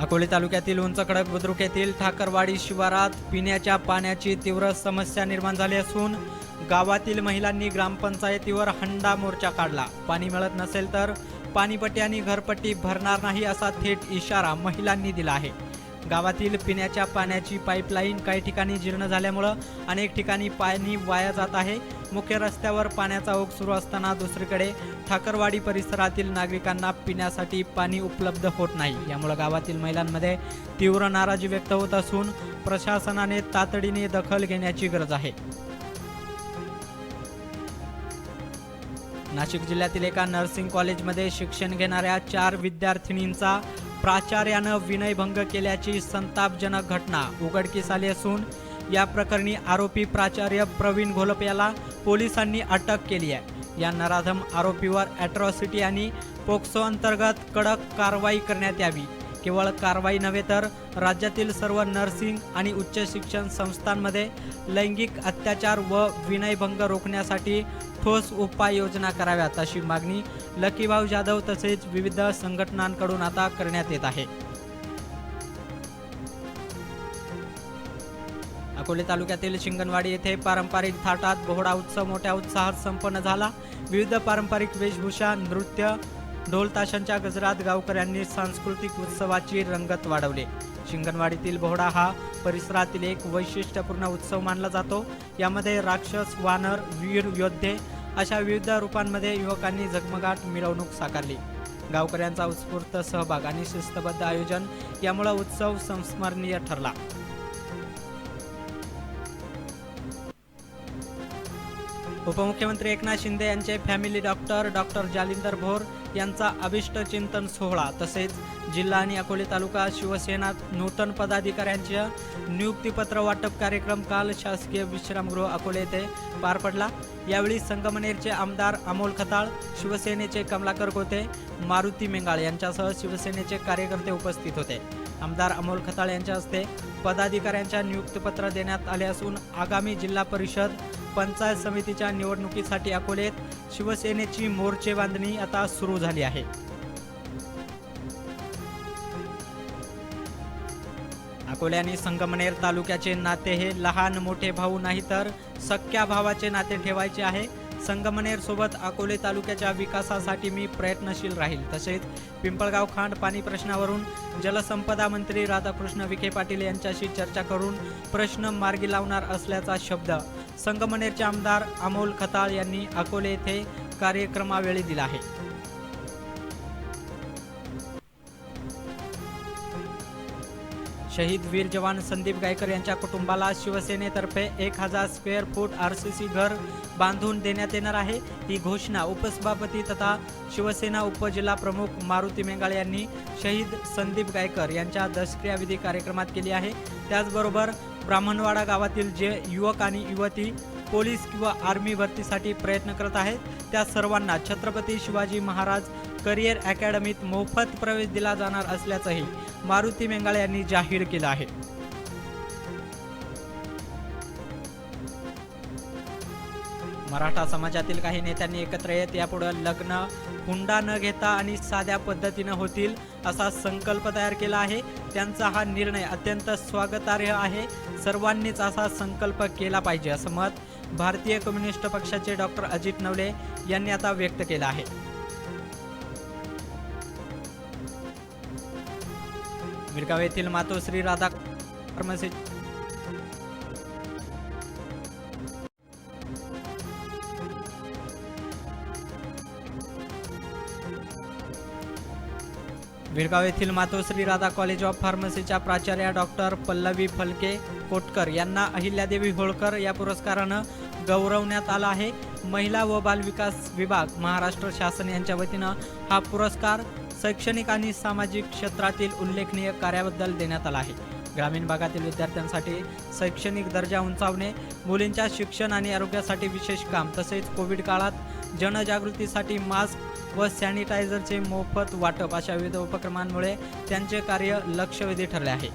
अकोले तालुक्यातील उंचकडक बुद्रुक येथील ठाकरवाडी शिवारात पिण्याच्या पाण्याची तीव्र समस्या निर्माण झाली असून गावातील महिलांनी ग्रामपंचायतीवर हंडा मोर्चा काढला. पाणी मिळत नसेल तर पाणीपट्टी आणि घरपट्टी भरणार नाही असा थेट इशारा महिलांनी दिला आहे. गावातील पिण्याच्या पाण्याची पाईपलाईन काही ठिकाणी जीर्ण झाल्यामुळं अनेक ठिकाणी पाणी वाया जात आहे. मुख्य रस्त्यावर पाण्याचा ओघ सुरू असताना दुसरीकडे ठाकरवाडी परिसरातील नागरिकांना पिण्यासाठी पाणी उपलब्ध होत नाही. यामुळे गावातील महिलांमध्ये तीव्र नाराजी व्यक्त होत असून प्रशासनाने तातडीने दखल घेण्याची गरज आहे. नाशिक जिल्ह्यातील एका नर्सिंग कॉलेजमध्ये शिक्षण घेणाऱ्या चार विद्यार्थिनींचा प्राचार्यानं विनयभंग केल्याची संतापजनक घटना उघडकीस आली असून या प्रकरणी आरोपी प्राचार्य प्रवीण घोलप याला पोलिसांनी अटक केली आहे. या नराधम आरोपीवर ॲट्रॉसिटी आणि पोक्सो अंतर्गत कडक कारवाई करण्यात यावी. केवळ कारवाई नव्हे तर राज्यातील सर्व नर्सिंग आणि उच्च शिक्षण संस्थांमध्ये लैंगिक अत्याचार व विनयभंग रोखण्यासाठी ठोस उपाययोजना कराव्यात अशी मागणी लकीभाऊ जाधव तसेच विविध संघटनांकडून आता करण्यात येत आहे. अकोले तालुक्यातील शिंगणवाडी येथे पारंपरिक थाटात बोहडा उत्सव मोठ्या उत्साहात संपन्न झाला. विविध पारंपरिक वेशभूषा नृत्य ढोल ताशांच्या गजरात गावकऱ्यांनी सांस्कृतिक उत्सवाची रंगत वाढवली. शिंगणवाडीतील बोहडा हा परिसरातील एक वैशिष्ट्यपूर्ण उत्सव मानला जातो. यामध्ये राक्षस वानर वीर योद्धे अशा विविध रूपांमध्ये युवकांनी झगमगाट मिरवणूक साकारली. गावकऱ्यांचा उत्स्फूर्त सहभाग आणि शिस्तबद्ध आयोजन यामुळे उत्सव संस्मरणीय ठरला. उपमुख्यमंत्री एकनाथ शिंदे यांचे family doctor doctor Jalindar Bhor यांचा अभिष्ट चिंतन सोहळा. तसेच जिल्हा आणि अकोले तालुका शिवसेना नूतन पदाधिकाऱ्यांचे नियुक्तीपत्र वाटप कार्यक्रम काल शासकीय विश्रामगृह अकोले येथे पार पडला. यावेळी संगमनेरचे आमदार अमोल खताळ शिवसेनेचे कमलाकर गोते मारुती मेंगाळ यांच्यासह शिवसेनेचे कार्यकर्ते उपस्थित होते. आमदार अमोल खताळ यांच्या हस्ते पदाधिकाऱ्यांच्या नियुक्तीपत्र देण्यात आले असून आगामी जिल्हा परिषद पंचायत समितीच्या निवडणुकीसाठी अकोलेत शिवसेनेची मोर्चे बांधणी आता सुरू झाली आहे. अकोले आणि संगमनेर तालुक्याचे नाते हे लहान मोठे भाऊ नाही तर सख्या भावाचे नाते ठेवायचे आहे. संगमनेर सोबत अकोले तालुक्याच्या विकासासाठी मी प्रयत्नशील राहील. तसेच पिंपळगाव खांड पाणी प्रश्नावरून जलसंपदा मंत्री राधाकृष्ण विखे पाटील यांच्याशी चर्चा करून प्रश्न मार्गी लावणार असल्याचा शब्द संगमनेरचे आमदार अमोल खताळ यांनी अकोले येथे कार्यक्रमावेळी दिला आहे. शहीद वीर जवान संदीप गायकर यांच्या कुटुंबाला शिवसेनेतर्फे एक हजार square foot R C C घर बांधून देण्यात येणार आहे. ही घोषणा उपसभापती तथा शिवसेना उपजिल्हा प्रमुख मारुती मेंगाळे यांनी शहीद संदीप गायकर यांच्या दशक्रियाविधी कार्यक्रमात केली आहे. त्याचबरोबर ब्राह्मणवाडा गावातील जे युवक आणि युवती पोलीस किंवा आर्मी भरतीसाठी प्रयत्न करत आहेत त्या सर्वांना छत्रपती शिवाजी महाराज करिअर अकॅडमीत मोफत प्रवेश दिला जाणार असल्याचंही मारुती मेंगाळे यांनी जाहीर केलं आहे. मराठा समाजातील काही नेत्यांनी एकत्र येत यापुढे लग्न हुंडा न घेता आणि साध्या पद्धतीनं होतील असा संकल्प तयार केला आहे. त्यांचा हा निर्णय अत्यंत स्वागतार्ह आहे. सर्वांनीच असा संकल्प केला पाहिजे असं मत भारतीय कम्युनिस्ट पक्षाचे डॉक्टर अजित नवले यांनी आता व्यक्त केलं आहे. मिरगाव येथील मातोश्री राधा फार्मसी भिडगाव येथील मातोश्री राधा कॉलेज ऑफ फार्मसीच्या प्राचार्या डॉक्टर पल्लवी फलके कोटकर यांना अहिल्यादेवी होळकर या पुरस्कारानं गौरवण्यात आला आहे. महिला व बालविकास विभाग महाराष्ट्र शासन यांच्या वतीनं हा पुरस्कार शैक्षणिक आणि सामाजिक क्षेत्रातील उल्लेखनीय कार्याबद्दल देण्यात आला आहे. ग्रामीण भागातील विद्यार्थ्यांसाठी शैक्षणिक दर्जा उंचावणे मुलींच्या शिक्षण आणि आरोग्यासाठी विशेष काम तसेच कोविड काळात जनजागृतीसाठी मास्क व सॅनिटायझरचे मोफत वाटप अशा विविध उपक्रमांमुळे त्यांचे कार्य लक्षवेधी ठरले आहे.